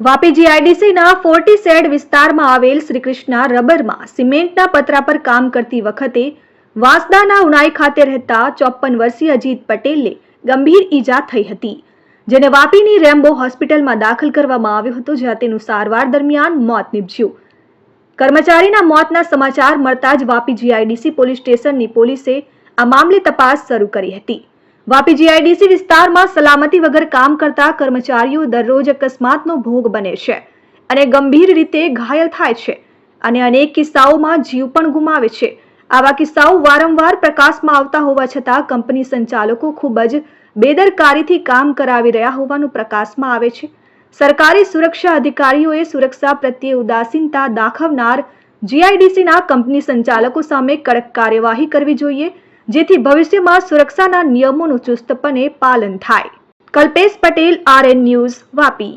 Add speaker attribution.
Speaker 1: Vapi જીઆઈડીસીના forty sad વિસ્તારમાં આવેલ શ્રીકૃષ્ણા રબરમાં સિમેન્ટના પતરા પર કામ કરતી વખતે વાંસદાના ઉનાઈ ખાતે રહેતા ચોપન વર્ષીય અજીત પટેલને ગંભીર ઈજા થઈ હતી, જેને વાપીની રેમ્બો હોસ્પિટલમાં દાખલ કરવામાં આવ્યો હતો, જ્યાં તેનું સારવાર દરમિયાન મોત નીપજ્યું. કર્મચારીના મોતના સમાચાર મળતા જ વાપી જીઆઈડીસી પોલીસ સ્ટેશનની પોલીસે આ મામલે તપાસ શરૂ કરી હતી. વાપી જીઆઈડીસી વિસ્તારમાં સલામતી વગર કામ કરતા કર્મચારીઓ દરરોજ અકસ્માતનો ભોગ બને છે અને ગંભીર રીતે ઘાયલ થાય છે અને અનેક કિસ્સાઓમાં જીવ પણ ગુમાવે છે. આવા કિસ્સાઓ વારંવાર પ્રકાશમાં આવતા હોવા છતાં કંપની સંચાલકો ખૂબ જ બેદરકારીથી કામ કરાવી રહ્યા હોવાનું પ્રકાશમાં આવે છે. સરકારી સુરક્ષા અધિકારીઓએ સુરક્ષા પ્રત્યે ઉદાસીનતા દાખવનાર જીઆઈડીસીના કંપની સંચાલકો સામે કડક કાર્યવાહી કરવી જોઈએ જેથી ભવિષ્યમાં સુરક્ષાના નિયમોનું ચુસ્તપણે પાલન થાય. Kalpesh Patel R N news Vapi.